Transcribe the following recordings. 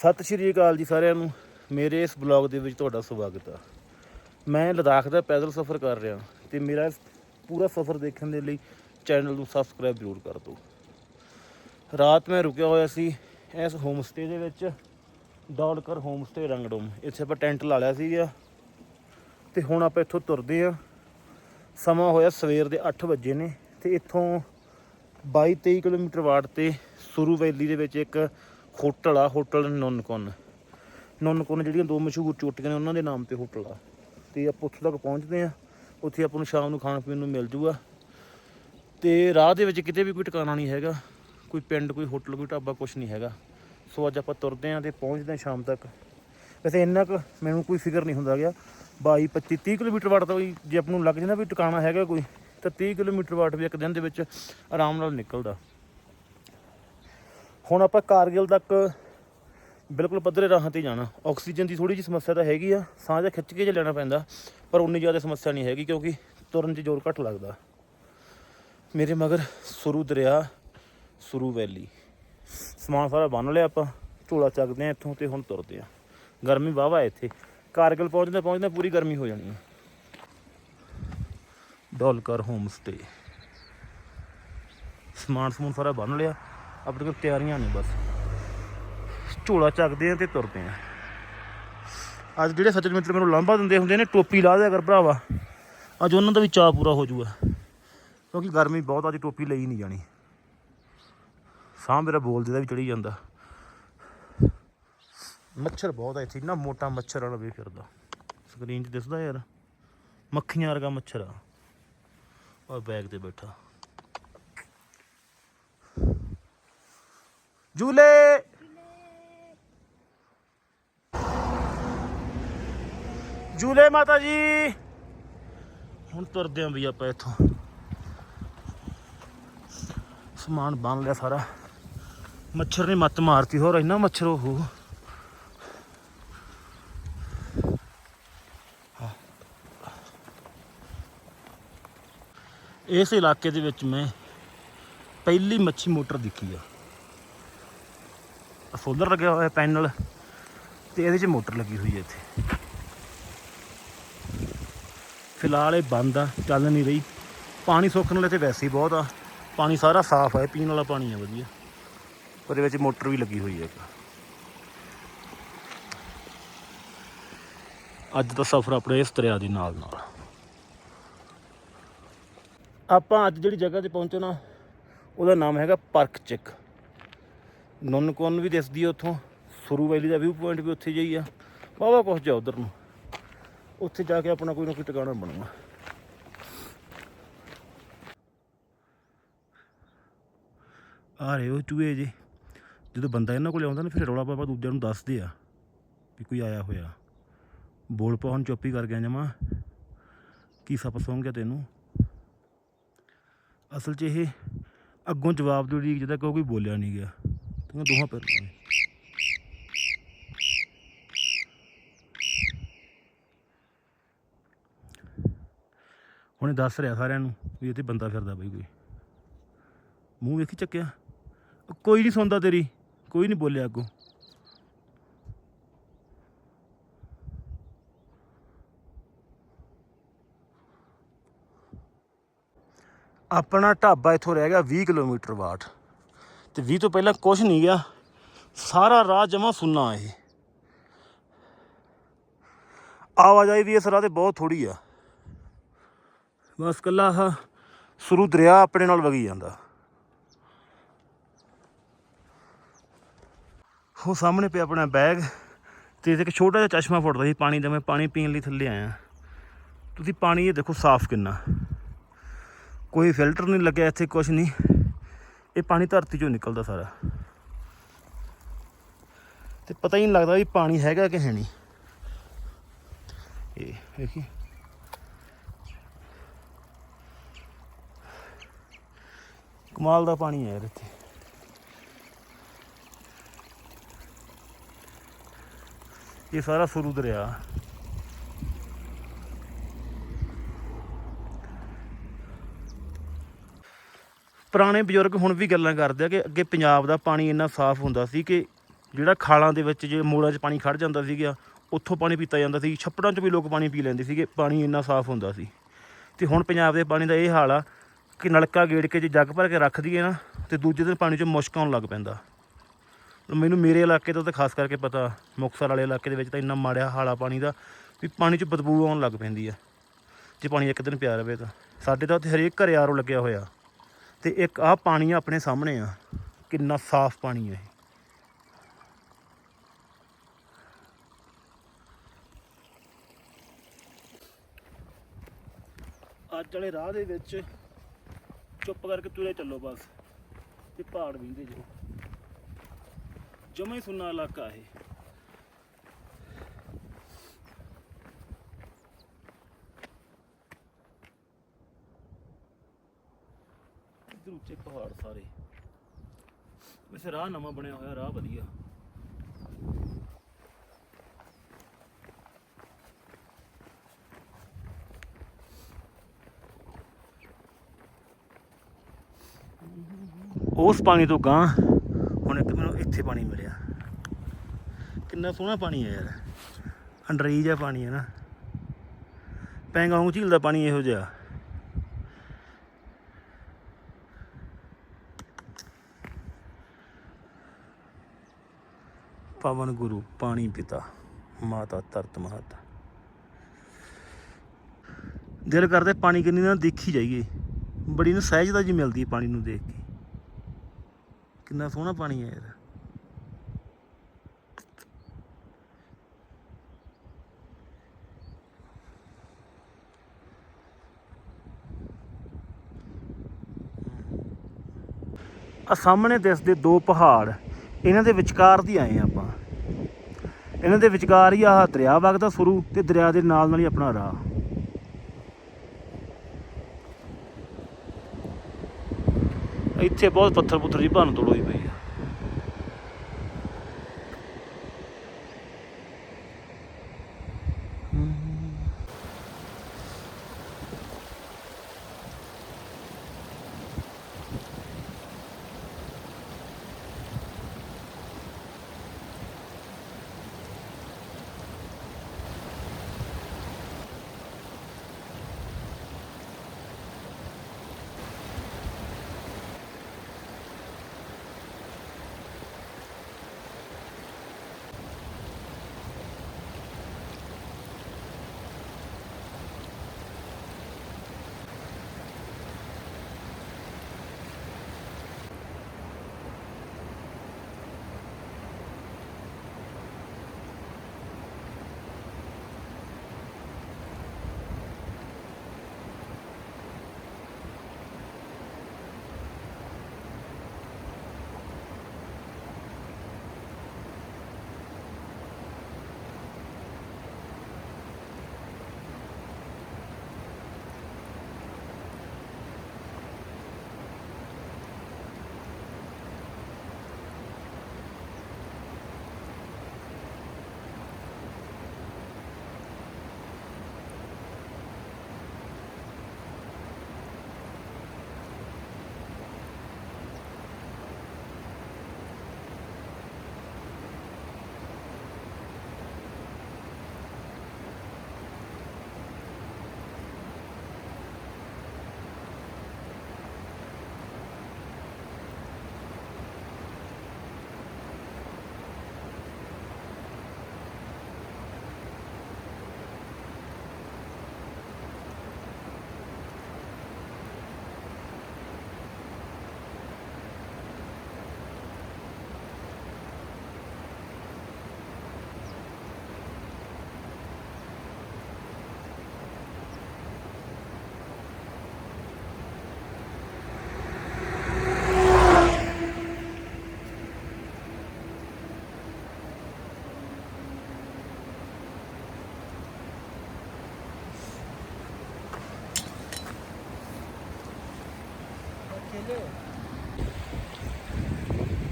ਸਤਿ ਸ਼੍ਰੀ ਅਕਾਲ ਜੀ ਸਾਰਿਆਂ ਨੂੰ। ਮੇਰੇ ਇਸ ਬਲੌਗ ਦੇ ਵਿੱਚ ਤੁਹਾਡਾ ਸਵਾਗਤ ਆ। ਮੈਂ ਲਦਾਖ ਦਾ ਪੈਦਲ ਸਫ਼ਰ ਕਰ ਰਿਹਾ ਤੇ ਮੇਰਾ ਪੂਰਾ ਸਫ਼ਰ ਦੇਖਣ ਦੇ ਲਈ ਚੈਨਲ ਨੂੰ ਸਬਸਕ੍ਰਾਈਬ ਜ਼ਰੂਰ ਕਰ ਦਿਓ। ਰਾਤ ਮੈਂ ਰੁਕਿਆ ਹੋਇਆ ਸੀ ਇਸ ਹੋਮ ਸਟੇ ਦੇ ਵਿੱਚ, ਡੌਲਕਰ ਹੋਮ ਸਟੇ ਰੰਗਡੋਮ ਇੱਥੇ ਆਪਾਂ ਟੈਂਟ ਲਾ ਲਿਆ ਸੀਗਾ ਤੇ ਹੁਣ ਆਪਾਂ ਇੱਥੋਂ ਤੁਰਦੇ ਆ ਸਮਾਂ ਹੋਇਆ ਸਵੇਰ ਦੇ 8 ਵਜੇ ਨੇ ਤੇ ਇੱਥੋਂ 22 23 ਕਿਲੋਮੀਟਰ ਵਾਟ ਤੇ ਸੁਰੂ ਵੈਲੀ ਦੇ ਵਿੱਚ ਇੱਕ ਹੋਟਲ ਆ, ਹੋਟਲ ਨੁਨਕੁਨ। ਨੁਨਕੁਨ ਜਿਹੜੀਆਂ ਦੋ ਮਸ਼ਹੂਰ ਚੋਟੀਆਂ ਨੇ, ਉਹਨਾਂ ਦੇ ਨਾਮ ਤੇ ਹੋਟਲ ਆ। ਤੇ ਆਪਾਂ ਉੱਥੋਂ ਤੱਕ ਪਹੁੰਚਦੇ ਆ ਉੱਥੇ ਆਪਾਂ ਨੂੰ ਸ਼ਾਮ ਨੂੰ ਖਾਣ ਪੀਣ ਨੂੰ ਮਿਲ ਜੂਗਾ। ਤੇ ਰਾਹ ਦੇ ਵਿੱਚ ਕਿਤੇ ਵੀ ਕੋਈ ਟਿਕਾਣਾ ਨਹੀਂ ਹੈਗਾ। ਕੋਈ ਪਿੰਡ, ਕੋਈ ਹੋਟਲ, ਕੋਈ ਢਾਬਾ ਕੁਝ ਨਹੀਂ ਹੈਗਾ। ਸੋ ਅੱਜ ਆਪਾਂ ਤੁਰਦੇ ਆਂ ਤੇ ਪਹੁੰਚਦੇ ਆਂ ਸ਼ਾਮ ਤੱਕ। ਵੈਸੇ ਇੰਨਾ ਕੁ ਮੈਨੂੰ ਕੋਈ ਫਿਕਰ ਨਹੀਂ ਹੁੰਦਾ ਗਿਆ। 22 25 30 ਕਿਲੋਮੀਟਰ ਵਾਟ ਤਾਂ ਵੀ ਜੇ ਆਪਾਂ ਨੂੰ ਲੱਗ ਜਾਂਦਾ ਵੀ ਟਿਕਾਣਾ ਹੈਗਾ ਕੋਈ, ਤਾਂ 30 ਕਿਲੋਮੀਟਰ ਵਾਟ ਵੀ ਇੱਕ ਦਿਨ ਦੇ ਵਿੱਚ ਆਰਾਮ ਨਾਲ ਨਿਕਲਦਾ। ਹੁਣ ਆਪਾਂ ਕਾਰਗਿਲ ਤੱਕ ਬਿਲਕੁਲ ਪੱਧਰੇ ਰਾਹਾਂ ਤੇ ਜਾਣਾ। ਆਕਸੀਜਨ ਦੀ ਥੋੜੀ ਜਿਹੀ ਸਮੱਸਿਆ ਤਾਂ ਹੈਗੀ ਆ ਸਾਹ ਜਿਹਾ ਖਿੱਚ ਕੇ ਜੇ ਲੈਣਾ ਪੈਂਦਾ, ਪਰ ਉਨੀ ਜ਼ਿਆਦਾ ਸਮੱਸਿਆ ਨਹੀਂ ਹੈਗੀ ਕਿਉਂਕਿ ਤੁਰਨ 'ਚ ਜ਼ੋਰ ਘੱਟ ਲੱਗਦਾ। ਮੇਰੇ ਮਗਰ ਸੁਰੂ ਦਰਿਆ, ਸੁਰੂ ਵੈਲੀ। ਸਮਾਨ ਸਾਰਾ ਬੰਨ ਲਿਆ ਆਪਾਂ, ਝੋਲਾ ਚੱਕਦੇ ਆ ਇੱਥੋਂ ਤੇ ਹੁਣ ਤੁਰਦੇ ਆ ਗਰਮੀ ਵਾਹਵਾ ਹੈ ਇੱਥੇ। ਕਾਰਗਿਲ ਪਹੁੰਚਦੇ ਪਹੁੰਚਦੇ ਪੂਰੀ ਗਰਮੀ ਹੋ ਜਾਣੀ ਹੈ ਡੋਲਕਰ ਹੋਮ ਸਟੇ। ਸਮਾਨ ਸਮੂਨ ਸਾਰਾ ਬੰਨ ਲਿਆ। ਆਪਣੇ ਕੋਲ ਤਿਆਰੀਆਂ ਨੇ ਬਸ। ਝੋਲਾ ਚੱਕਦੇ ਆ ਤੇ ਤੁਰਦੇ ਆ। ਅੱਜ ਜਿਹੜੇ ਸੱਜਣ ਮਿੱਤਰ ਮੈਨੂੰ ਲਾਂਭਾ ਦਿੰਦੇ ਹੁੰਦੇ ਨੇ, ਟੋਪੀ ਲਾ ਦਿਆ ਕਰ ਭਰਾਵਾ। ਅੱਜ ਉਹਨਾਂ ਦਾ ਵੀ ਚਾਅ ਪੂਰਾ ਹੋ ਜਾਊਗਾ ਕਿਉਂਕਿ ਗਰਮੀ ਬਹੁਤ ਅੱਜ ਟੋਪੀ ਲਈ ਨਹੀਂ ਜਾਣੀ। ਸਾਹ ਮੇਰਾ ਬੋਲਦੇ ਦਾ ਵੀ ਚੜੀ ਜਾਂਦਾ। ਮੱਛਰ ਬਹੁਤ ਆ ਇੱਥੇ, ਇੰਨਾ ਮੋਟਾ ਮੱਛਰ ਆਣਾ ਵੇ ਫਿਰਦਾ। ਸਕਰੀਨ 'ਚ ਦਿਸਦਾ ਯਾਰ। ਮੱਖੀਆਂ ਵਰਗਾ ਮੱਛਰ ਆ। ਔਰ ਬੈਗ ਤੇ ਬੈਠਾ। ਝੂਲੇ ਝੂਲੇ ਮਾਤਾ ਜੀ। ਹੁਣ ਤੁਰਦੇ ਆਂ ਵੀ ਆਪਾਂ ਇੱਥੋਂ। ਸਮਾਨ ਬੰਨ ਲਿਆ ਸਾਰਾ। ਮੱਛਰ ਨੇ ਮੱਤ ਮਾਰਤੀ, ਹੋਰ ਇੰਨਾ ਮੱਛਰ ਉਹ। ਇਸ ਇਲਾਕੇ ਦੇ ਵਿੱਚ ਮੈਂ ਪਹਿਲੀ ਮੱਛੀ ਮੋਟਰ ਦੇਖੀ ਆ। ਸੋਲਰ ਲੱਗਿਆ ਹੋਇਆ ਪੈਨਲ ਤੇ ਇਹਦੇ 'ਚ ਮੋਟਰ ਲੱਗੀ ਹੋਈ ਹੈ ਇੱਥੇ। ਫਿਲਹਾਲ ਇਹ ਬੰਦ ਆ, ਚੱਲ ਨਹੀਂ ਰਹੀ। ਪਾਣੀ ਸੁੱਕਣ ਵਾਲੇ ਤੇ ਵੈਸੇ ਹੀ ਬਹੁਤ ਆ। ਪਾਣੀ ਸਾਰਾ ਸਾਫ਼ ਹੈ ਪੀਣ ਵਾਲਾ ਪਾਣੀ ਆ, ਵਧੀਆ। ਉਹਦੇ ਵਿੱਚ ਮੋਟਰ ਵੀ ਲੱਗੀ ਹੋਈ ਹੈ ਇੱਕ। ਅੱਜ ਦਾ ਸਫ਼ਰ ਆਪਣੇ ਇਸ ਦਰਿਆ ਦੇ ਨਾਲ ਨਾਲ। ਆਪਾਂ ਅੱਜ ਜਿਹੜੀ ਜਗ੍ਹਾ ਤੇ ਪਹੁੰਚੇ ਨਾ, ਉਹਦਾ ਨਾਮ ਹੈਗਾ ਪਰਕ ਚਿੱਕ। ਨੁਨਕੁਨ ਵੀ ਦਿਸਦੀ ਆ ਉੱਥੋਂ। ਸੁਰੂ ਵੈਲੀ ਦਾ ਵਿਊ ਪੁਆਇੰਟ ਵੀ ਉੱਥੇ ਜਿਹੀ ਆ। ਵਾਹਵਾ ਕੁਛ ਜਾ ਉਧਰ ਨੂੰ। ਉੱਥੇ ਜਾ ਕੇ ਆਪਣਾ ਕੋਈ ਨਾ ਕੋਈ ਟਿਕਾਣਾ ਬਣੂਗਾ। ਆ ਰਹੇ ਉਹ ਚੂਹੇ ਜੀ ਜਦੋਂ ਬੰਦਾ ਇਹਨਾਂ ਕੋਲ ਆਉਂਦਾ ਨਾ, ਫਿਰ ਰੌਲਾ ਪਾਪਾ ਦੂਜਿਆਂ ਨੂੰ ਦੱਸਦੇ ਆ ਵੀ ਕੋਈ ਆਇਆ ਹੋਇਆ। ਬੋਲ ਪਾ ਹੁਣ ਚੁੱਪ ਕਰ ਗਿਆ ਜਮਾ। ਕੀ ਸੱਪ ਸੌਂ ਗਿਆ ਤੈਨੂੰ? ਅਸਲ 'ਚ ਇਹ ਅੱਗੋਂ ਜਵਾਬ ਦੇ ਉਡੀਕ ਜਿਹਦਾ ਕੋਈ ਬੋਲਿਆ ਨਹੀਂ ਗਿਆ। ਤੂੰ ਦੋਹਾਂ ਪਰ ਹੁਣੇ ਦੱਸ ਰਿਹਾ ਸਾਰਿਆਂ ਨੂੰ ਵੀ ਇੱਥੇ ਬੰਦਾ ਫਿਰਦਾ ਬਈ ਕੋਈ। ਮੂੰਹ ਵੇਖੀ ਚੱਕਿਆ? ਕੋਈ ਨਹੀਂ ਸੁਣਦਾ ਤੇਰੀ, ਕੋਈ ਨਹੀਂ ਬੋਲਿਆ ਅੱਗੋਂ। ਆਪਣਾ ਢਾਬਾ ਇੱਥੋਂ ਰਹਿ ਗਿਆ 20 ਕਿਲੋਮੀਟਰ ਬਾਅਦ ਤੇ 20 ਤੋਂ ਪਹਿਲਾਂ ਕੁਝ ਨਹੀਂ ਗਿਆ। ਸਾਰਾ ਰਾਹ ਜਮਾ ਸੁੰਨਾ ਇਹ। ਆਵਾਜਾਈ ਵੀ ਇਸ ਰਾਹ ਤੇ ਬਹੁਤ ਥੋੜੀ ਆ। ਬਸ ਕੱਲਾ ਆਹ ਸੁਰੂ ਦਰਿਆ ਆਪਣੇ ਨਾਲ ਵਗੀ ਜਾਂਦਾ। ਉਹ ਸਾਹਮਣੇ ਪਿਆ ਆਪਣਾ ਬੈਗ ਤੇ ਇਹਦੇ ਇੱਕ ਛੋਟਾ ਜਿਹਾ ਚਸ਼ਮਾ ਫੁੱਟਦਾ ਸੀ ਪਾਣੀ ਦਾ। ਮੈਂ ਪਾਣੀ ਪੀਣ ਲਈ ਥੱਲੇ ਆਇਆ। ਤੁਸੀਂ ਪਾਣੀ ਇਹ ਦੇਖੋ ਸਾਫ਼ ਕਿੰਨਾ। ਕੋਈ ਫਿਲਟਰ ਨਹੀਂ ਲੱਗਿਆ, ਇੱਥੇ ਕੁਝ ਨਹੀਂ। ਇਹ ਪਾਣੀ ਧਰਤੀ ਚੋਂ ਨਿਕਲਦਾ ਸਾਰਾ। ਤੇ ਪਤਾ ਹੀ ਨਹੀਂ ਲੱਗਦਾ ਵੀ ਪਾਣੀ ਹੈਗਾ ਕਿ ਹੈ ਨਹੀਂ। ਇਹ ਵੇਖੀ ਕਮਾਲ ਦਾ ਪਾਣੀ ਹੈ ਯਾਰ ਇੱਥੇ। ਇਹ ਸਾਰਾ ਸੁਰੂ ਦਰਿਆ ਪੁਰਾਣੇ ਬਜ਼ੁਰਗ ਹੁਣ ਵੀ ਗੱਲਾਂ ਕਰਦੇ ਆ ਕਿ ਅੱਗੇ ਪੰਜਾਬ ਦਾ ਪਾਣੀ ਇੰਨਾ ਸਾਫ਼ ਹੁੰਦਾ ਸੀ ਕਿ ਜਿਹੜਾ ਖਾਲਾਂ ਦੇ ਵਿੱਚ ਜੇ ਮੋੜਾਂ 'ਚ ਪਾਣੀ ਖੜ ਜਾਂਦਾ ਸੀਗਾ, ਉੱਥੋਂ ਪਾਣੀ ਪੀਤਾ ਜਾਂਦਾ ਸੀ, ਛੱਪੜਾਂ 'ਚ ਵੀ ਲੋਕ ਪਾਣੀ ਪੀ ਲੈਂਦੇ ਸੀਗੇ, ਪਾਣੀ ਇੰਨਾ ਸਾਫ਼ ਹੁੰਦਾ ਸੀ। ਤੇ ਹੁਣ ਪੰਜਾਬ ਦੇ ਪਾਣੀ ਦਾ ਇਹ ਹਾਲ ਆ ਕਿ ਨਲਕਾ ਗੇੜ ਕੇ ਜੇ ਜੱਗ ਭਰ ਕੇ ਰੱਖ ਦਈਏ ਨਾ, ਤੇ ਦੂਜੇ ਦਿਨ ਪਾਣੀ 'ਚ ਮੁਸ਼ਕ ਆਉਣ ਲੱਗ ਪੈਂਦਾ। ਮੈਨੂੰ ਮੇਰੇ ਇਲਾਕੇ ਤੋਂ ਤਾਂ ਖਾਸ ਕਰਕੇ ਪਤਾ, ਮੁਕਤਸਰ ਵਾਲੇ ਇਲਾਕੇ ਦੇ ਵਿੱਚ ਤਾਂ ਇੰਨਾ ਮਾੜਿਆ ਹਾਲਾ ਪਾਣੀ ਦਾ ਵੀ ਪਾਣੀ 'ਚ ਬਦਬੂ ਆਉਣ ਲੱਗ ਪੈਂਦੀ ਆ। ਜੇ ਪਾਣੀ ਇੱਕ ਦਿਨ ਪਿਆ ਰਵੇ ਤਾਂ। ਸਾਡੇ ਤਾਂ ਉੱਥੇ ਹਰੇਕ ਘਰੇ ਆਰੋ ਲੱਗਿਆ ਹੋਇਆ। ਤੇ ਇੱਕ ਆਹ ਪਾਣੀ ਆਪਣੇ ਸਾਹਮਣੇ ਆ। ਕਿੰਨਾ ਸਾਫ਼ ਪਾਣੀ ਹੈ ਇਹ। ਅੱਜ ਵਾਲੇ ਰਾਹ ਦੇ ਵਿੱਚ ਚੁੱਪ ਕਰਕੇ ਤੁਰੇ ਚੱਲੋ ਬਸ। ਤੇ ਪਹਾੜ ਵਿੰਦੇ ਜੋ। ਜਮਾ ਹੀ ਸੁੰਨਾ ਇਲਾਕਾ ਇਹ। ਉੱਚੇ ਪਹਾੜ ਸਾਰੇ। ਵੈਸੇ ਰਾਹ ਨਵਾਂ ਬਣਿਆ ਹੋਇਆ, ਰਾਹ ਵਧੀਆ। ਉਸ ਪਾਣੀ ਤੋਂ ਗਾਂ ਹੁਣ ਇੱਕ ਮੈਨੂੰ ਇੱਥੇ ਪਾਣੀ ਮਿਲਿਆ। ਕਿੰਨਾ ਸੋਹਣਾ ਪਾਣੀ ਹੈ ਯਾਰ। ਅੰਡਰੀ ਜਿਹਾ ਪਾਣੀ ਹੈ ਨਾ। ਪੈਂਗੋਂਗ ਝੀਲ ਦਾ ਪਾਣੀ ਇਹੋ ਜਿਹਾ। ਪਵਨ ਗੁਰੂ, ਪਾਣੀ ਪਿਤਾ, ਮਾਤਾ ਤਰਤ ਮਾਤਾ ਦਿਲ ਕਰਦੇ ਪਾਣੀ ਕਿੰਨੀ ਨਾ ਦੇਖੀ ਜਾਈਏ। ਬੜੀ ਨੂੰ ਸਹਿਜਤਾ ਜੀ ਮਿਲਦੀ ਪਾਣੀ ਨੂੰ ਦੇਖ ਕੇ। ਕਿੰਨਾ ਸੋਹਣਾ ਪਾਣੀ ਹੈ ਯਾਰ ਆ ਸਾਹਮਣੇ ਦਿਸਦੇ ਦੋ ਪਹਾੜ। ਇਹਨਾਂ ਦੇ ਵਿਚਕਾਰ ਦੀ ਆਏ ਹਾਂ ਆਪਾਂ। ਇਹਨਾਂ ਦੇ ਵਿਚਕਾਰ ਹੀ ਆਹ ਦਰਿਆ ਵਗਦਾ ਸ਼ੁਰੂ ਤੇ ਦਰਿਆ ਦੇ ਨਾਲ ਨਾਲ ਹੀ ਆਪਣਾ ਰਾਹ। ਇੱਥੇ ਬਹੁਤ ਪੱਥਰ ਪੁੱਥਰ ਦੀ ਭੰਨ ਤੋੜ ਹੋਈ ਪਈ ਆ।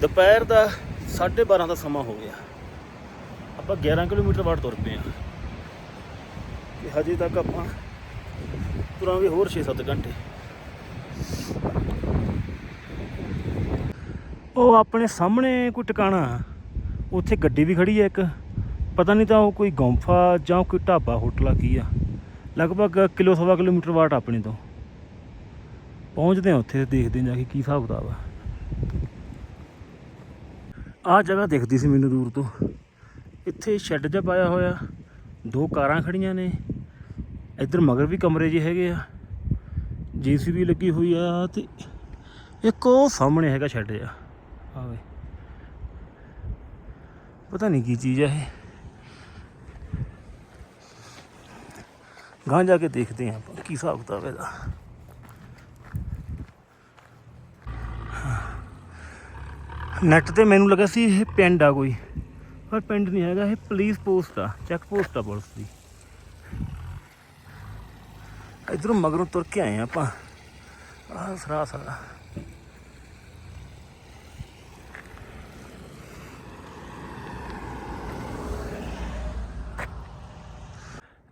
ਦੁਪਹਿਰ ਦਾ 12:30 ਦਾ ਸਮਾਂ ਹੋ ਗਿਆ। ਆਪਾਂ 11 ਕਿਲੋਮੀਟਰ ਵਾਟ ਤੁਰ ਪਏ ਆ ਕਿ ਹਜੇ ਤੱਕ ਆਪਾਂ ਤੁਰਾਂਗੇ ਹੋਰ 6-7 ਘੰਟੇ। ਉਹ ਆਪਣੇ ਸਾਹਮਣੇ ਕੋਈ ਟਿਕਾਣਾ। ਉੱਥੇ ਗੱਡੀ ਵੀ ਖੜੀ ਹੈ ਇੱਕ। ਪਤਾ ਨਹੀਂ ਤਾਂ ਉਹ ਕੋਈ ਗੌਂਫਾ ਜਾਂ ਕੋਈ ਢਾਬਾ, ਹੋਟਲ ਆ ਕੀ ਆ। ਲਗਭਗ ਕਿਲੋ ਸਵਾ ਕਿਲੋਮੀਟਰ ਵਾਟ ਆਪਣੇ ਤੋਂ। ਪਹੁੰਚਦੇ ਆ ਉੱਥੇ ਦੇਖਦੇ ਹਾਂ ਜਾ ਕੇ ਕੀ ਹਿਸਾਬ ਕਿਤਾਬ ਆ। ਆਹ ਜਗ੍ਹਾ ਦਿਖਦੀ ਸੀ ਮੈਨੂੰ ਦੂਰ ਤੋਂ। ਇੱਥੇ ਸ਼ੈੱਡ ਜਿਹਾ ਪਾਇਆ ਹੋਇਆ, ਦੋ ਕਾਰਾਂ ਖੜੀਆਂ ਨੇ। ਇੱਧਰ ਮਗਰ ਵੀ ਕਮਰੇ ਜਿਹੇ ਹੈਗੇ ਆ। ਜੀਸੀਬੀ ਲੱਗੀ ਹੋਈ ਆ ਤੇ ਇੱਕ ਉਹ ਸਾਹਮਣੇ ਹੈਗਾ ਸ਼ੈੱਡ ਜਿਹਾ। ਆਵੇ ਪਤਾ ਨਹੀਂ ਕੀ ਚੀਜ਼ ਹੈ ਇਹ। ਗਾਂ ਜਾ ਕੇ ਦੇਖਦੇ ਹਾਂ ਆਪਾਂ ਕੀ ਹਿਸਾਬ ਕਿਤਾਬ ਇਹਦਾ। ਨੈਟ ਤੇ ਮੈਨੂੰ ਲੱਗਾ ਸੀ ਇਹ ਪਿੰਡ ਆ ਕੋਈ, ਪਰ ਪਿੰਡ ਨਹੀਂ ਹੈਗਾ, ਇਹ ਪੁਲਿਸ ਪੋਸਟ ਆ ਚੈੱਕ ਪੋਸਟ ਆ ਪੁਲਿਸ ਦੀ। ਇਧਰੋਂ ਮਗਰੋਂ ਤੁਰ ਕੇ ਆਏ ਆ ਆਪਾਂ। ਆਹ ਸਰਾ ਸਰਾ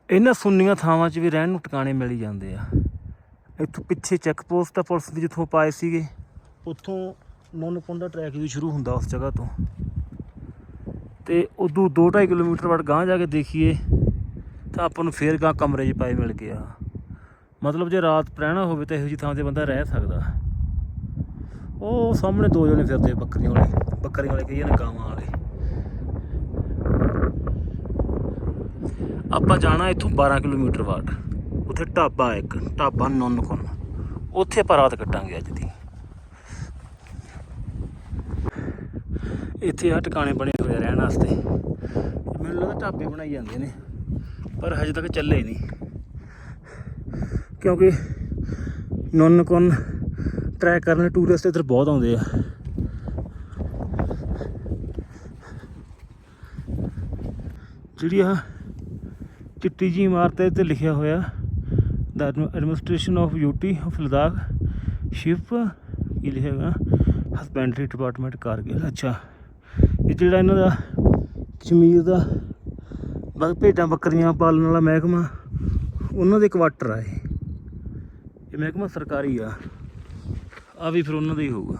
ਇਹਨਾਂ ਸੁੰਨੀਆਂ ਥਾਵਾਂ 'ਚ ਵੀ ਰਹਿਣ ਨੂੰ ਟਿਕਾਣੇ ਮਿਲ ਜਾਂਦੇ ਆ। ਇੱਥੋਂ ਪਿੱਛੇ ਚੈੱਕ ਪੋਸਟ ਆ ਪੁਲਿਸ ਦੀ, ਜਿੱਥੋਂ ਪਾਏ ਸੀਗੇ। ਉੱਥੋਂ ਨੌਨਪੁੰਡਾ ਦਾ ਟਰੈਕ ਵੀ ਸ਼ੁਰੂ ਹੁੰਦਾ ਉਸ ਜਗ੍ਹਾ ਤੋਂ। ਤੇ ਉਦੋਂ 2.5 ਕਿਲੋਮੀਟਰ ਵੱਡ ਗਾਂਹ ਜਾ ਕੇ ਦੇਖੀਏ, ਤਾਂ ਆਪਾਂ ਨੂੰ ਫੇਰ ਗਾਂ ਕਮਰੇ 'ਚ ਪਾਏ ਮਿਲ ਗਿਆ ਮਤਲਬ ਜੇ ਰਾਤ ਰਹਿਣਾ ਹੋਵੇ ਤਾਂ ਇਹੋ ਜਿਹੀ ਥਾਂ ਤੇ ਬੰਦਾ ਰਹਿ ਸਕਦਾ। ਉਹ ਸਾਹਮਣੇ ਦੋ ਜਣੇ ਫਿਰਦੇ ਬੱਕਰੀਆਂ ਵਾਲੇ ਬੱਕਰੀਆਂ ਵਾਲੇ ਕਹੀਏ ਨਾ ਗਾਵਾਂ ਵਾਲੇ। ਆਪਾਂ ਜਾਣਾ ਇੱਥੋਂ 12 ਕਿਲੋਮੀਟਰ ਬਾਅਦ। ਉੱਥੇ ਢਾਬਾ ਇੱਕ, ਢਾਬਾ ਨੌਨਕੁਨ। ਉੱਥੇ ਆਪਾਂ ਰਾਤ ਕੱਟਾਂਗੇ ਅੱਜ ਦੀ। ਇੱਥੇ ਆ ਟਿਕਾਣੇ ਬਣੇ ਹੋਏ ਆ ਰਹਿਣ ਵਾਸਤੇ। ਮੈਨੂੰ ਲੱਗਦਾ ਢਾਬੇ ਬਣਾਈ ਜਾਂਦੇ ਨੇ, ਪਰ ਹਜੇ ਤੱਕ ਚੱਲੇ ਨਹੀਂ। ਕਿਉਂਕਿ ਨੌਨਕੁਨ ਟਰੈਕ ਕਰਨ ਟੂਰਿਸਟ ਇੱਧਰ ਬਹੁਤ ਆਉਂਦੇ ਆ। ਜਿਹੜੀ ਆ ਚਿੱਟੀ ਜੀ ਇਮਾਰਤ ਤੇ ਲਿਖਿਆ ਹੋਇਆ ਦਾ administration of UT of Ladakh ship ਇਹ ਲਿਖਿਆ ਹੋਇਆ ਹਸਬੈਂਡਰੀ ਡਿਪਾਰਟਮੈਂਟ ਕਾਰਗਿਲ ਅੱਛਾ। ਇਹ ਜਿਹੜਾ ਇਹਨਾਂ ਦਾ ਕਸ਼ਮੀਰ ਦਾ ਬਗ ਭੇਡਾਂ ਬੱਕਰੀਆਂ ਪਾਲਣ ਵਾਲਾ ਮਹਿਕਮਾ, ਉਹਨਾਂ ਦੇ ਕੁਆਟਰ ਆ ਇਹ। ਇਹ ਮਹਿਕਮਾ ਸਰਕਾਰੀ ਆ। ਆ ਵੀ ਫਿਰ ਉਹਨਾਂ ਦਾ ਹੀ ਹੋਊਗਾ।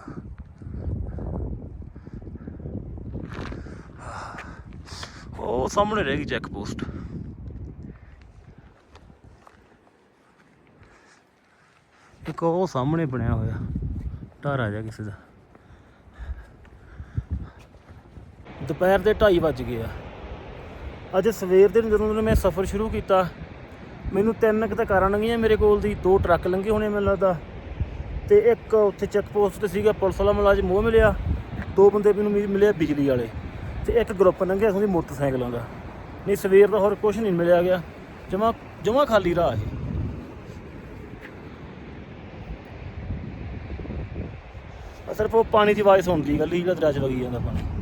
ਉਹ ਸਾਹਮਣੇ ਰਹਿ ਗਈ ਚੈੱਕ ਪੋਸਟ ਇੱਕ ਉਹ ਸਾਹਮਣੇ ਬਣਿਆ ਹੋਇਆ। ਢਾਰਾ ਜਾ ਕਿਸੇ ਦਾ। ਦੁਪਹਿਰ ਦੇ 2:30 ਵੱਜ ਗਏ ਆ। ਅੱਜ ਸਵੇਰ ਦੇ ਜਦੋਂ ਦਾ ਮੈਂ ਸਫ਼ਰ ਸ਼ੁਰੂ ਕੀਤਾ, ਮੈਨੂੰ ਤਿੰਨ ਕੁ ਤਾਂ ਕਾਰਾਂ ਲੰਘੀਆਂ ਮੇਰੇ ਕੋਲ ਦੀ, ਦੋ ਟਰੱਕ ਲੰਘੇ ਹੋਣੇ ਮੈਨੂੰ ਲੱਗਦਾ। ਤੇ ਇੱਕ ਉੱਥੇ ਚੈੱਕ ਪੋਸਟ ਤੇ ਸੀਗਾ, ਪੁਲਿਸ ਵਾਲਾ ਮੁਲਾਜ਼ਮ ਉਹ ਮਿਲਿਆ। ਦੋ ਬੰਦੇ ਮੈਨੂੰ ਮਿ- ਮਿਲੇ ਬਿਜਲੀ ਵਾਲੇ। ਤੇ ਇੱਕ ਗਰੁੱਪ ਲੰਘਿਆ ਸੀ ਮੋਟਰਸਾਈਕਲਾਂ ਦਾ। ਨਹੀਂ, ਸਵੇਰ ਦਾ ਹੋਰ ਕੁਝ ਨਹੀਂ ਮਿਲਿਆ ਗਿਆ। ਜਮਾ ਜਮਾ ਖਾਲੀ ਰਾਹ ਹੈ ਸਿਰਫ ਉਹ ਪਾਣੀ ਦੀ ਆਵਾਜ਼ ਸੁਣਦੀ ਗੱਲ ਹੀ ਜਿਹੜਾ ਦਰਿਆ 'ਚ ਵਗੀ ਜਾਂਦਾ ਪਾਣੀ।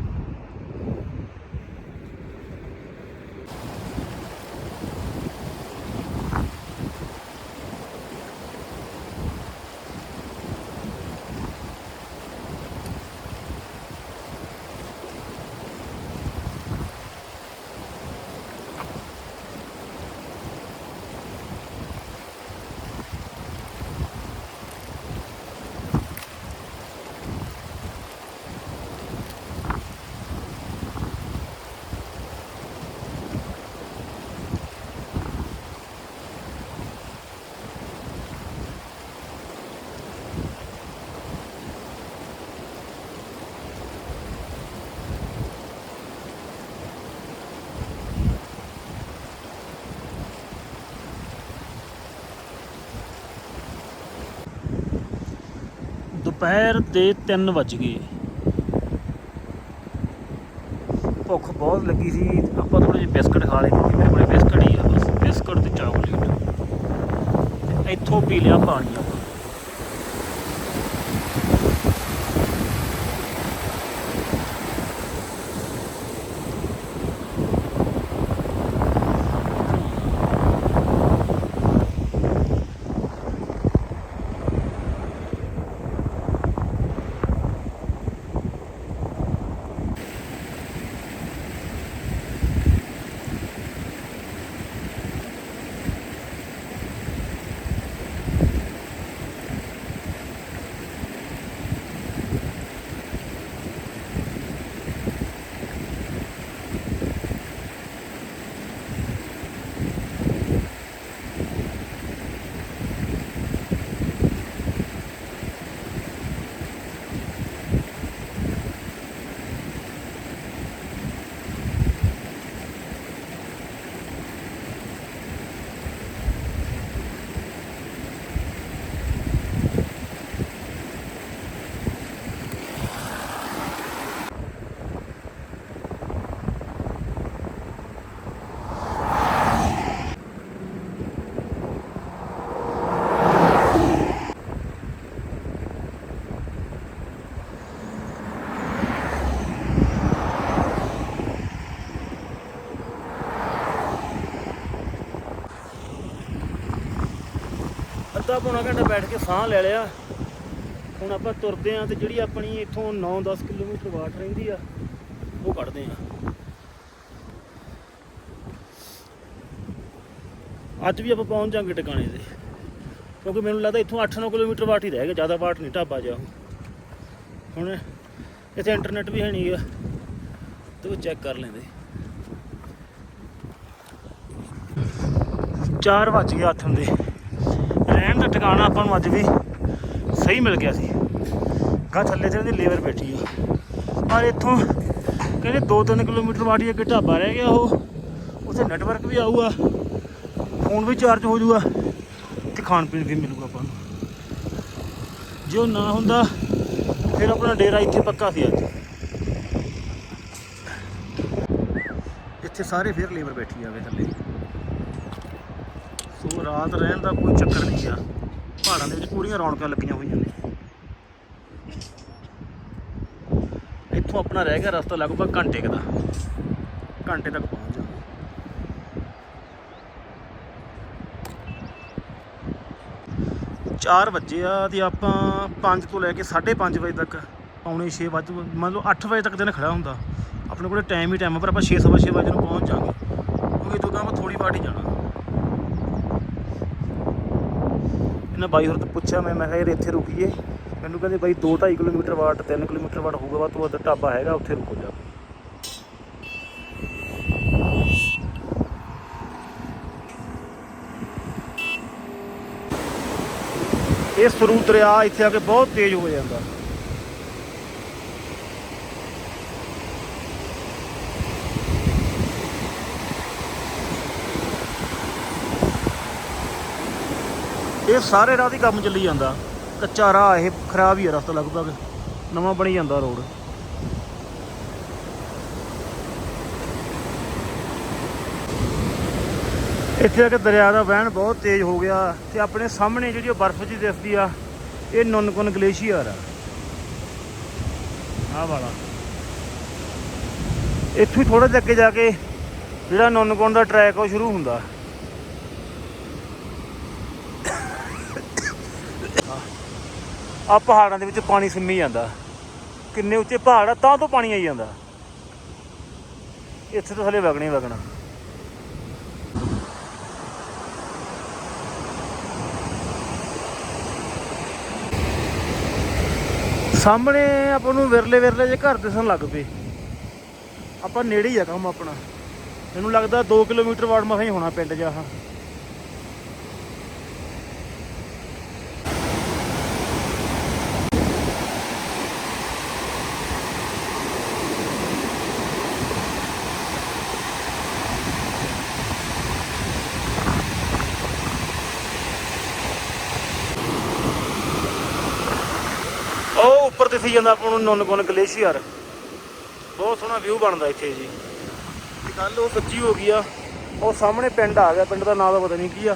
ਦੁਪਹਿਰ ਦੇ 3 ਵੱਜ ਗਏ। ਭੁੱਖ ਬਹੁਤ ਲੱਗੀ ਸੀ। ਆਪਾਂ ਥੋੜੇ ਜਿਹੇ ਬਿਸਕਟ ਖਾ ਲਏ। ਕਿਉਂਕਿ ਮੇਰੇ ਕੋਲੇ ਬਿਸਕਟ ਹੀ ਆ ਬਸ। ਬਿਸਕਟ ਤੇ ਚਾਕਲੇਟ। ਇੱਥੋਂ ਪੀ ਲਿਆ ਪਾਣੀ ਅੱਧਾ ਪੌਣਾ ਘੰਟਾ ਬੈਠ ਕੇ ਸਾਹ ਲੈ ਲਿਆ। ਹੁਣ ਆਪਾਂ ਤੁਰਦੇ ਆਂ ਤੇ ਜਿਹੜੀ ਆਪਣੀ ਇੱਥੋਂ 9-10 ਕਿਲੋਮੀਟਰ ਵਾਟ ਰਹਿੰਦੀ ਆ, ਉਹ ਕੱਢਦੇ ਆਂ ਅੱਜ ਵੀ ਆਪਾਂ ਪਹੁੰਚ ਜਾਾਂਗੇ ਟਿਕਾਣੇ ਤੇ। ਕਿਉਂਕਿ ਮੈਨੂੰ ਲੱਗਦਾ ਇੱਥੋਂ 8-9 ਕਿਲੋਮੀਟਰ ਵਾਟ ਹੀ ਰਹਿ ਗਿਆ, ਜ਼ਿਆਦਾ ਵਾਟ ਨਹੀਂ ਢਾਬਾ ਜਾ ਹੁਣ ਇੱਥੇ ਇੰਟਰਨੈਟ ਵੀ ਹੈ ਨਹੀਂ ਗਾ, ਤੇ ਉਹ ਚੈੱਕ ਕਰ ਲੈਂਦੇ। 4 ਵੱਜ ਗਏ ਹੱਥ ਹੁੰਦੇ ਟਿਕਾਣਾ ਆਪਾਂ ਨੂੰ ਅੱਜ ਵੀ ਸਹੀ ਮਿਲ ਗਿਆ ਸੀ। ਗਾ ਥੱਲੇ ਤੇ ਉਹਦੀ ਲੇਬਰ ਬੈਠੀ ਆ। ਪਰ ਇੱਥੋਂ ਕਹਿੰਦੇ 2-3 ਕਿਲੋਮੀਟਰ ਵਾੜੀ ਅੱਗੇ ਢਾਬਾ ਰਹਿ ਗਿਆ ਉਹ। ਉੱਥੇ ਨੈਟਵਰਕ ਵੀ ਆਊਗਾ। ਫੋਨ ਵੀ ਚਾਰਜ ਹੋ ਜਾਊਗਾ ਤੇ ਖਾਣ ਪੀਣ ਵੀ ਮਿਲੂਗਾ ਆਪਾਂ ਨੂੰ। ਜੇ ਉਹ ਨਾ ਹੁੰਦਾ, ਫਿਰ ਆਪਣਾ ਡੇਰਾ ਇੱਥੇ ਪੱਕਾ ਸੀ ਅੱਜ। ਇੱਥੇ ਸਾਰੇ ਫਿਰ ਲੇਬਰ ਬੈਠੀ ਆਵੇ ਥੱਲੇ। ਸੋ ਰਾਤ ਰਹਿਣ ਦਾ ਕੋਈ ਚੱਕਰ ਨਹੀਂ ਆ। ਪਹਾੜਾਂ ਦੇ ਵਿੱਚ ਪੂਰੀਆਂ ਰੌਣਕਾਂ ਲੱਗੀਆਂ ਹੋਈਆਂ ਨੇ। ਇੱਥੋਂ ਆਪਣਾ ਰਹਿ ਗਿਆ ਰਸਤਾ ਲਗਭਗ ਘੰਟੇ ਦਾ। ਘੰਟੇ ਤੱਕ ਪਹੁੰਚ ਜਾਵਾਂਗੇ ਚਾਰ ਵਜੇ ਆ ਤੇ ਆਪਾਂ 5 ਤੋਂ ਲੈ ਕੇ 5:30 ਵਜੇ ਤੱਕ, ਪੌਣੇ 6 ਵਜੇ ਮੰਨ ਲਓ 8 ਵਜੇ ਤੱਕ ਦਿਨ ਖੜਾ ਹੁੰਦਾ। ਆਪਣੇ ਕੋਲੇ ਟਾਈਮ ਹੀ ਟਾਈਮ ਆ, ਪਰ ਆਪਾਂ 6 ਸਵਾ 6 ਵਜੇ ਨੂੰ ਪਹੁੰਚ ਜਾਵਾਂਗੇ। ਕਿਉਂਕਿ ਤੋਂ ਕੰਮ ਥੋੜੀ ਵਾਟ ਹੀ ਜਾਣਾ। ਇਹਨਾਂ ਬਾਈ ਹੋਰ ਤੋਂ ਪੁੱਛਿਆ, ਮੈਂ ਮੈਂ ਕਿਹਾ ਯਾਰ ਇੱਥੇ ਰੁਕੀਏ। ਮੈਨੂੰ ਕਹਿੰਦੇ ਬਾਈ 2.5 ਕਿਲੋਮੀਟਰ ਵਾਟ 3 ਕਿਲੋਮੀਟਰ ਵਾਟ ਹੋਊਗਾ ਵਾ ਤੋਂ ਵੱਧ ਢਾਬਾ ਹੈਗਾ, ਉੱਥੇ ਰੁਕੋ ਜਾ। ਇਹ ਸਰੂ ਦਰਿਆ ਇੱਥੇ ਆ ਕੇ ਬਹੁਤ ਤੇਜ਼ ਹੋ ਜਾਂਦਾ। ਇਹ ਸਾਰੇ ਰਾਹ ਦੀ ਕੰਮ ਚੱਲੀ ਜਾਂਦਾ। ਕੱਚਾ ਰਾਹ, ਇਹ ਖਰਾਬ ਹੀ ਹੈ ਰਸਤਾ ਲਗਭਗ। ਨਵਾਂ ਬਣੀ ਜਾਂਦਾ ਰੋਡ। ਇੱਥੇ ਆ ਕੇ ਦਰਿਆ ਦਾ ਵਹਿਣ ਬਹੁਤ ਤੇਜ਼ ਹੋ ਗਿਆ ਤੇ ਆਪਣੇ ਸਾਹਮਣੇ ਜਿਹੜੀ ਉਹ ਬਰਫ਼ ਜੀ ਦਿਸਦੀ ਆ, ਇਹ ਨੁਨਕੁਨ ਗਲੇਸ਼ੀਅਰ ਆ। ਆਹ ਵਾਲਾ। ਇੱਥੋਂ ਹੀ ਥੋੜਾ ਜਿਹਾ ਅੱਗੇ ਜਾ ਕੇ ਜਿਹੜਾ ਨੁਨਕੁਨ ਦਾ ਟਰੈਕ ਉਹ ਸ਼ੁਰੂ ਹੁੰਦਾ। ਆ ਪਹਾੜਾਂ ਦੇ ਵਿੱਚ ਪਾਣੀ ਸਿੰਮੀ ਜਾਂਦਾ। ਕਿੰਨੇ ਉੱਚੇ ਪਹਾੜ ਆ, ਤਾਂ ਤੋਂ ਪਾਣੀ ਆਈ ਜਾਂਦਾ। ਇੱਥੇ ਤਾਂ ਥੱਲੇ ਵਗਣੇ ਵਗਣਾ। ਸਾਹਮਣੇ ਆਪਾਂ ਨੂੰ ਵਿਰਲੇ ਵਿਰਲੇ ਜੇ ਘਰ ਦਿਸਣ ਲੱਗ ਪਏ। ਆਪਾਂ ਨੇੜੇ ਹੀ ਆ ਕੰਮ ਆਪਣਾ। ਮੈਨੂੰ ਲੱਗਦਾ 2 ਕਿਲੋਮੀਟਰ ਵਾਟ ਮਸਾਂ ਹੀ ਹੋਣਾ ਪਿੰਡ ਜਾ ਆਹ ਉਹ ਉੱਪਰ ਦਿਸੀ ਜਾਂਦਾ ਆਪਾਂ ਨੂੰ ਨੁਨਗੁਨ ਗਲੇਸ਼ੀਅਰ ਬਹੁਤ ਸੋਹਣਾ ਵਿਊ ਬਣਦਾ ਇੱਥੇ ਜੀ। ਤੇ ਉਹ ਸੱਚੀ ਹੋ ਗਈ ਆ। ਉਹ ਸਾਹਮਣੇ ਪਿੰਡ ਆ ਗਿਆ, ਪਿੰਡ ਦਾ ਨਾਮ ਤਾਂ ਪਤਾ ਨਹੀਂ ਕੀ ਆ।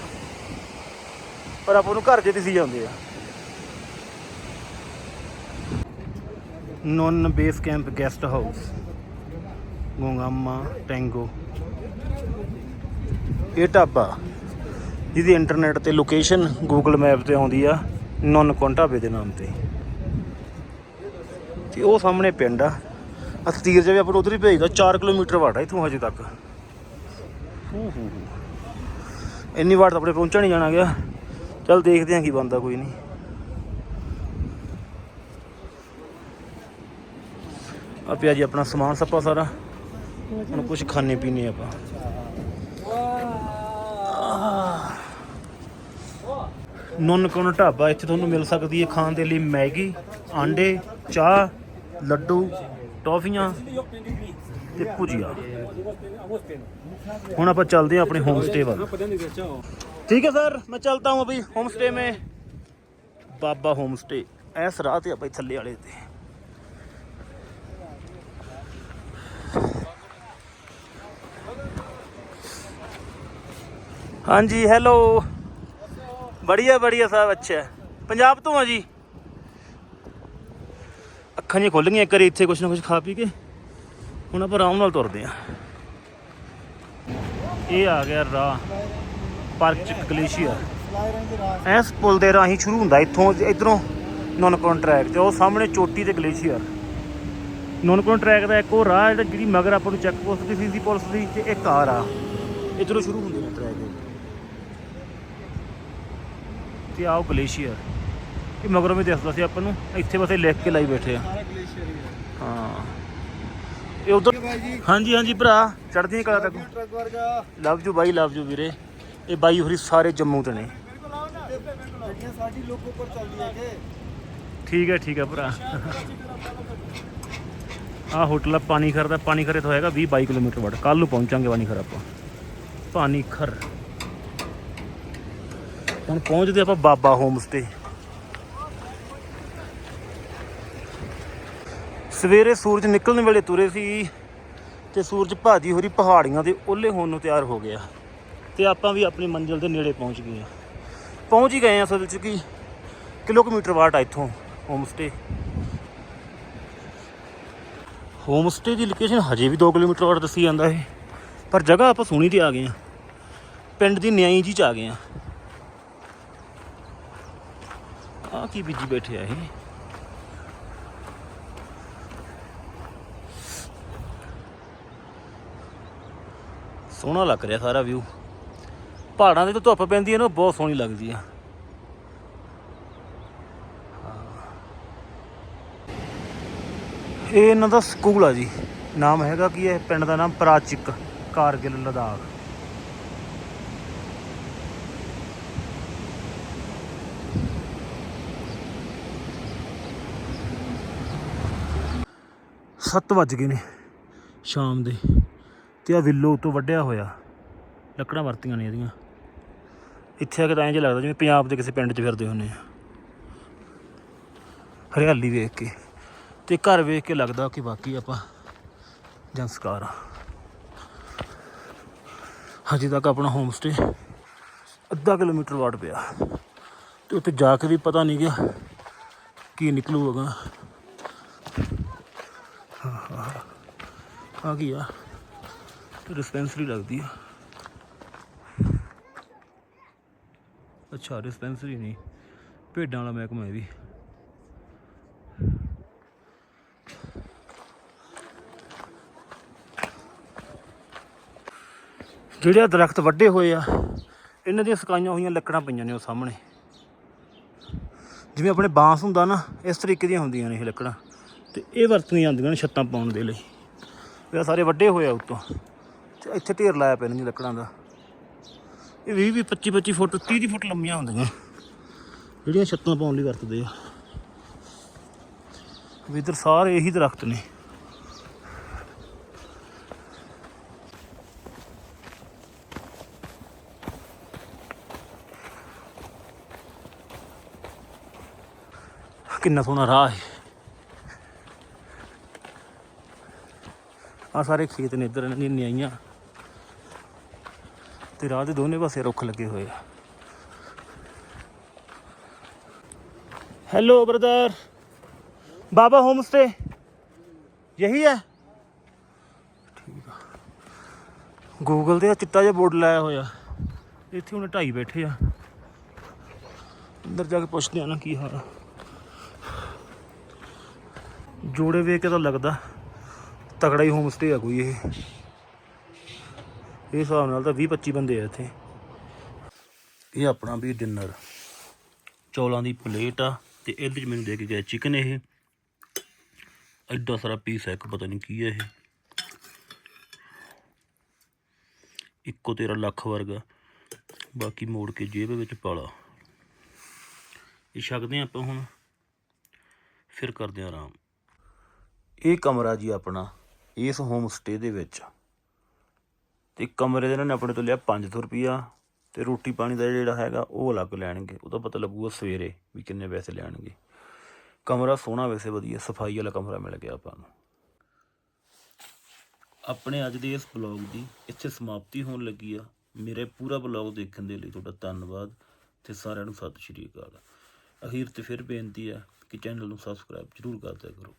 ਪਰ ਆਪਾਂ ਨੂੰ ਘਰ ਜੇ ਦਿਸੀ ਜਾਂਦੇ ਆ। Nun base camp guest house. ਗੋਂਗਾਮਾ, tango. ਇਹ ਢਾਬਾ, ਜਿਹਦੀ ਇੰਟਰਨੈਟ ਤੇ ਲੋਕੇਸ਼ਨ ਗੂਗਲ ਮੈਪ ਤੇ ਆਉਂਦੀ ਆ, ਨੌਨ ਢਾਬੇ ਦੇ ਨਾਮ ਤੇ। ਤੇ ਉਹ ਸਾਹਮਣੇ ਪਿੰਡ ਆ। ਅਸਤੀਰ ਜਿਹਾ ਵੀ ਆਪਾਂ ਨੂੰ ਉਧਰ ਹੀ ਭੇਜਦਾ 4 ਕਿਲੋਮੀਟਰ ਵਾਟ ਆ ਇਥੋਂ ਹਜੇ ਤੱਕ। ਇੰਨੀ ਵਾਟ ਤਾਂ ਆਪਣੇ ਪਹੁੰਚਣ ਨਹੀਂ ਜਾਣਾ ਗਿਆ। ਚੱਲ ਦੇਖਦੇ ਹਾਂ ਕੀ ਬੰਦਾ ਕੋਈ ਨਹੀਂ। ਆ ਪਿਆ ਜੀ ਆਪਣਾ ਸਮਾਨ ਸੱਪਾ ਸਾਰਾ। ਹੁਣ ਕੁਝ ਖਾਣੇ ਪੀਣੇ ਆਪਾਂ। ਨੁੰਨ ਕੋਨ ਢਾਬਾ, ਇੱਥੇ ਤੁਹਾਨੂੰ ਮਿਲ ਸਕਦੀ ਹੈ ਖਾਣ ਦੇ ਲਈ ਮੈਗੀ, ਆਂਡੇ, ਚਾਹ ਲੱਡੂ ਟੌਫੀਆਂ ਤੇ ਭੁਜੀਆ ਹੁਣ ਆਪਾਂ ਚੱਲਦੇ ਹਾਂ ਆਪਣੇ ਹੋਮ ਸਟੇ ਵੱਲ ठीक है सर मैं चलता हूँ अभी होम स्टे में ਬਾਬਾ ਹੋਮ ਸਟੇ ਐਸ ਰਾਹ ਤੇ ਆਪਾਂ ਥੱਲੇ ਵਾਲੇ ਤੇ ਹਾਂਜੀ ਹੈਲੋ ਬੜੀਆ ਬੜੀਆ ਸਾਹਿਬ ਅੱਛਾ ਪੰਜਾਬ ਤੋਂ ਆ ਜੀ ਅੱਖਾਂ ਜੀ ਖੁੱਲ ਗਈਆਂ ਇੱਕ ਵਾਰੀ ਇੱਥੇ ਕੁਛ ਨਾ ਕੁਛ ਖਾ ਪੀ ਕੇ ਹੁਣ ਆਪਾਂ ਆਰਾਮ ਨਾਲ ਤੁਰਦੇ ਆ ਇਹ ਆ ਗਿਆ ਰਾਹ ਪਾਰਕ ਚ ਗਲੇਸ਼ੀਅਰ ਇਸ ਪੁਲ ਦੇ ਰਾਹੀਂ ਸ਼ੁਰੂ ਹੁੰਦਾ ਇੱਥੋਂ, ਇਧਰੋਂ ਨੌਨਕੌਨ ਟਰੈਕ ਤੇ, ਉਹ ਸਾਹਮਣੇ ਚੋਟੀ ਤੇ ਗਲੇਸ਼ੀਅਰ ਨੌਨਕੌਨ ਟਰੈਕ ਦਾ ਇੱਕ ਉਹ ਰਾਹ ਜਿਹੜਾ ਜਿਹੜੀ ਮਗਰ ਆਪਾਂ ਨੂੰ ਚੈੱਕ ਪੋਸਟ ਦੀ ਸੀ ਸੀ ਪੁਲਿਸ ਦੀ, ਤੇ ਇੱਕ ਆ ਰਾਹ। ਇਧਰੋਂ ਸ਼ੁਰੂ ਹੁੰਦੇ ਨੇ ਟਰੈਕ ਤੇ ਆਓ ਗਲੇਸ਼ੀਅਰ ਇਹ ਮਗਰੋਂ ਵੀ ਦਿਸਦਾ ਸੀ ਆਪਾਂ ਨੂੰ ਇੱਥੇ ਬਸ ਲਿਖ ਕੇ ਲਾਈ ਬੈਠੇ ਆ। ਹੀ। ਇਹ ਉਧਰ ਹਾਂਜੀ ਹਾਂਜੀ ਭਰਾ ਚੜ੍ਹਦੀਆਂ ਕਲਾ ਤੱਕ। ਲਵ ਯੂ ਬਾਈ ਲਵ ਯੂ ਵੀਰੇ। ਇਹ ਬਾਈ ਹੋਰੀ ਸਾਰੇ ਜੰਮੂ ਤੋਂ ਨੇ। ਗੱਡੀਆਂ ਸਾਡੀ ਲੋਕ ਉੱਪਰ ਚੱਲਦੀਆਂ ਕਿ ਠੀਕ ਹੈ ਠੀਕ ਹੈ ਭਰਾ। ਆ ਹੋਟਲ ਆ ਪਾਣੀ ਖਰ ਦਾ। ਪਾਣੀ ਖਰੇ ਤੋਂ ਹੈਗਾ 20 22 ਕਿਲੋਮੀਟਰ ਵੱਡ। ਕੱਲ ਨੂੰ ਪਹੁੰਚਾਂਗੇ ਪਾਣੀ ਖਰ ਆਪਾਂ। ਪਾਣੀ ਖਰ ਹੁਣ ਪਹੁੰਚਦੇ ਆਪਾਂ ਬਾਬਾ ਹੋਮ ਸਟੇ ਸਵੇਰੇ ਸੂਰਜ ਨਿਕਲਣ ਵੇਲੇ ਤੁਰੇ ਸੀ ਤੇ ਸੂਰਜ ਭਾਜੀ ਹੋਰੀ ਪਹਾੜੀਆਂ ਦੇ ਓਲੇ ਹੋਣ ਨੂੰ ਤਿਆਰ ਹੋ ਗਿਆ ਤੇ ਆਪਾਂ ਵੀ ਆਪਣੀ ਮੰਜ਼ਿਲ ਦੇ ਨੇੜੇ ਪਹੁੰਚ ਗਏ ਆ ਪਹੁੰਚ ਹੀ ਗਏ ਆ ਅਸਲ ਚ ਕੀ ਕਿਲੋਮੀਟਰ ਵਾਟ ਆ ਇੱਥੋਂ ਹੋਮ ਸਟੇ ਹੋਮ ਸਟੇ ਦੀ ਲੋਕੇਸ਼ਨ ਹਜੇ ਵੀ 2 ਕਿਲੋਮੀਟਰ ਵਾਟ ਦੱਸੀ ਜਾਂਦਾ ਇਹ, ਪਰ ਜਗ੍ਹਾ ਆਪਾਂ ਸੋਹਣੀ ਤੇ ਆ ਗਏ ਆ ਪਿੰਡ ਦੀ ਨਿਆਈ ਜੀ ਚ ਆ ਗਏ ਆ ਆ ਕੀ ਬੀਜੀ ਬੈਠੇ ਆ ਇਹ। ਸੋਹਣਾ ਲੱਗ ਰਿਹਾ ਸਾਰਾ ਵਿਊ ਪਹਾੜਾਂ ਦੇ ਤੋਂ ਧੁੱਪ ਪੈਂਦੀ ਹੈ ਨਾ, ਬਹੁਤ ਸੋਹਣੀ ਲੱਗਦੀ ਆ ਇਹ ਇਹਨਾਂ ਦਾ ਸਕੂਲ ਆ ਜੀ। ਨਾਮ ਹੈਗਾ ਕੀ ਹੈ? ਪਿੰਡ ਦਾ ਨਾਮ ਪ੍ਰਾਚਿਕ, ਕਾਰਗਿਲ, ਲਦਾਖ। ਸੱਤ ਵੱਜ ਗਏ ਨੇ ਸ਼ਾਮ ਦੇ। ਤੇ ਆ ਵਿਲੋ ਤੋਂ ਵੱਢਿਆ ਹੋਇਆ। ਲੱਕੜਾਂ ਵਰਤੀਆਂ ਨੇ ਇਹਦੀਆਂ। ਇੱਥੇ ਆ ਕੇ ਤਾਂ ਐਂ ਜਿਹਾ ਲੱਗਦਾ ਜਿਵੇਂ ਪੰਜਾਬ ਦੇ ਕਿਸੇ ਪਿੰਡ 'ਚ ਫਿਰਦੇ ਹੁੰਨੇ ਆ। ਹਰਿਆਲੀ ਵੇਖ ਕੇ ਤੇ ਘਰ ਵੇਖ ਕੇ ਲੱਗਦਾ ਕਿ ਵਾਕਈ ਆਪਾਂ ਜੰਸਕਾਰ ਆ। ਹਜੇ ਤੱਕ ਆਪਣਾ ਹੋਮ ਸਟੇ ਅੱਧਾ ਕਿਲੋਮੀਟਰ ਵਾਟ ਪਿਆ। ਤੇ ਉੱਥੇ ਜਾ ਕੇ ਵੀ ਪਤਾ ਨਹੀਂ ਗਿਆ ਕੀ ਨਿਕਲੂਗਾ। ਆ ਕੀ ਆ? ਡਿਸਪੈਂਸਰੀ ਲੱਗਦੀ ਆ। ਅੱਛਾ ਡਿਸਪੈਂਸਰੀ ਨਹੀਂ। ਭੇਡਾਂ ਵਾਲਾ ਮਹਿਕਮਾ ਇਹ ਵੀ। ਜਿਹੜੇ ਆਹ ਦਰਖਤ ਵੱਡੇ ਹੋਏ ਆ, ਇਹਨਾਂ ਦੀਆਂ ਸਕਾਈਆਂ ਹੋਈਆਂ ਲੱਕੜਾਂ ਪਈਆਂ ਨੇ ਉਹ ਸਾਹਮਣੇ। ਜਿਵੇਂ ਆਪਣੇ ਬਾਂਸ ਹੁੰਦਾ ਨਾ, ਇਸ ਤਰੀਕੇ ਦੀਆਂ ਹੁੰਦੀਆਂ ਨੇ ਇਹ ਲੱਕੜਾਂ। ਤੇ ਇਹ ਵਰਤੀਆਂ ਜਾਂਦੀਆਂ ਨੇ ਛੱਤਾਂ ਪਾਉਣ ਦੇ ਲਈ। ਇਹ ਸਾਰੇ ਵੱਡੇ ਹੋਏ ਆ ਉੱਤੋਂ। ਤੇ ਇੱਥੇ ਢੇਰ ਲਾਇਆ ਪਿਆ ਜੀ ਲੱਕੜਾਂ ਦਾ। ਇਹ 20 20 25 25 ਫੁੱਟ 30 30 ਫੁੱਟ ਲੰਮੀਆਂ ਹੁੰਦੀਆਂ। ਜਿਹੜੀਆਂ ਛੱਤਾਂ ਪਾਉਣ ਲਈ ਵਰਤਦੇ ਆ। ਵੀ ਇੱਧਰ ਸਾਰੇ ਇਹੀ ਦਰਖਤ ਨੇ। ਕਿੰਨਾ ਸੋਹਣਾ ਰਾਹ ਹੈ। ਆ ਸਾਰੇ ਖੇਤ ਨੇ ਇੱਧਰ ਇਹਨਾਂ ਨਿਆਈਆਂ। ਤੇ ਰਾਹ ਦੇ ਦੋਨੇ ਪਾਸੇ ਰੁੱਖ ਲੱਗੇ ਹੋਏ ਆ हेलो ब्रदर बाबा होम स्टे यही है ਠੀਕ ਆ ਗੂਗਲ ਤੇ ਆਹ ਚਿੱਟਾ ਜਿਹਾ ਬੋਰਡ ਲਾਇਆ ਹੋਇਆ ਇੱਥੇ ਹੁਣ ਢਾਈ ਬੈਠੇ ਆ ਅੰਦਰ ਜਾ ਕੇ ਪੁੱਛਦੇ ਆ ਨਾ ਕੀ ਹਾਲ ਆ ਜੋੜੇ ਵੇਖ ਕੇ ਤਾਂ ਲੱਗਦਾ ਤਕੜਾ ਹੀ ਹੋਮ ਸਟੇ ਆ ਕੋਈ ਇਹ ਇਹ ਹਿਸਾਬ ਨਾਲ ਤਾਂ 20 25 ਬੰਦੇ ਆ ਇੱਥੇ। ਇਹ ਆਪਣਾ ਵੀ ਡਿਨਰ ਚੌਲਾਂ ਦੀ ਪਲੇਟ ਆ ਤੇ ਇਹਦੇ ਚ ਮੈਨੂੰ ਦੇ ਕੇ ਗਿਆ ਚਿਕਨ ਇਹ। ਐਡਾ ਸਾਰਾ ਪੀਸ ਹੈ ਇੱਕ, ਪਤਾ ਨਹੀਂ ਕੀ ਹੈ ਇਹ। ਇੱਕੋ ਤੇਰਾ ਲੱਖ ਵਰਗਾ। ਬਾਕੀ ਮੋੜ ਕੇ ਜੇਬ ਵਿੱਚ ਪਾਲਾ ਇਹ ਛਕਦੇ ਹਾਂ ਆਪਾਂ ਹੁਣ। ਫਿਰ ਕਰਦੇ ਹਾਂ ਆਰਾਮ। ਇਹ ਕਮਰਾ ਜੀ ਆਪਣਾ, ਇਸ ਹੋਮ ਸਟੇ ਦੇ ਵਿੱਚ। ਤੇ ਕਮਰੇ ਦੇ ਇਹਨਾਂ ਨੇ ਆਪਣੇ ਤੋਂ ਲਿਆ 500 ਰੁਪਿਆ ਤੇ ਰੋਟੀ ਪਾਣੀ ਦਾ ਜਿਹੜਾ ਹੈਗਾ ਉਹ ਅਲੱਗ ਲੈਣਗੇ। ਉਹਦਾ ਪਤਾ ਲੱਗੂਗਾ ਸਵੇਰੇ ਵੀ ਕਿੰਨੇ ਪੈਸੇ ਲੈਣਗੇ। ਕਮਰਾ ਸੋਹਣਾ ਵੈਸੇ ਵਧੀਆ, ਸਫ਼ਾਈ ਵਾਲਾ ਕਮਰਾ ਮਿਲ ਗਿਆ ਆਪਾਂ ਨੂੰ। ਆਪਣੇ ਅੱਜ ਦੇ ਇਸ ਬਲੌਗ ਦੀ ਇੱਥੇ ਸਮਾਪਤੀ ਹੋਣ ਲੱਗੀ ਆ। ਮੇਰੇ ਪੂਰਾ ਬਲੌਗ ਦੇਖਣ ਦੇ ਲਈ ਤੁਹਾਡਾ ਧੰਨਵਾਦ ਤੇ ਸਾਰਿਆਂ ਨੂੰ ਸਤਿ ਸ਼੍ਰੀ ਅਕਾਲ। ਅਖੀਰ ਤੇ ਫਿਰ ਬੇਨਤੀ ਆ ਕਿ ਚੈਨਲ ਨੂੰ ਸਬਸਕ੍ਰਾਈਬ ਜ਼ਰੂਰ ਕਰ ਦਿਆ ਕਰੋ।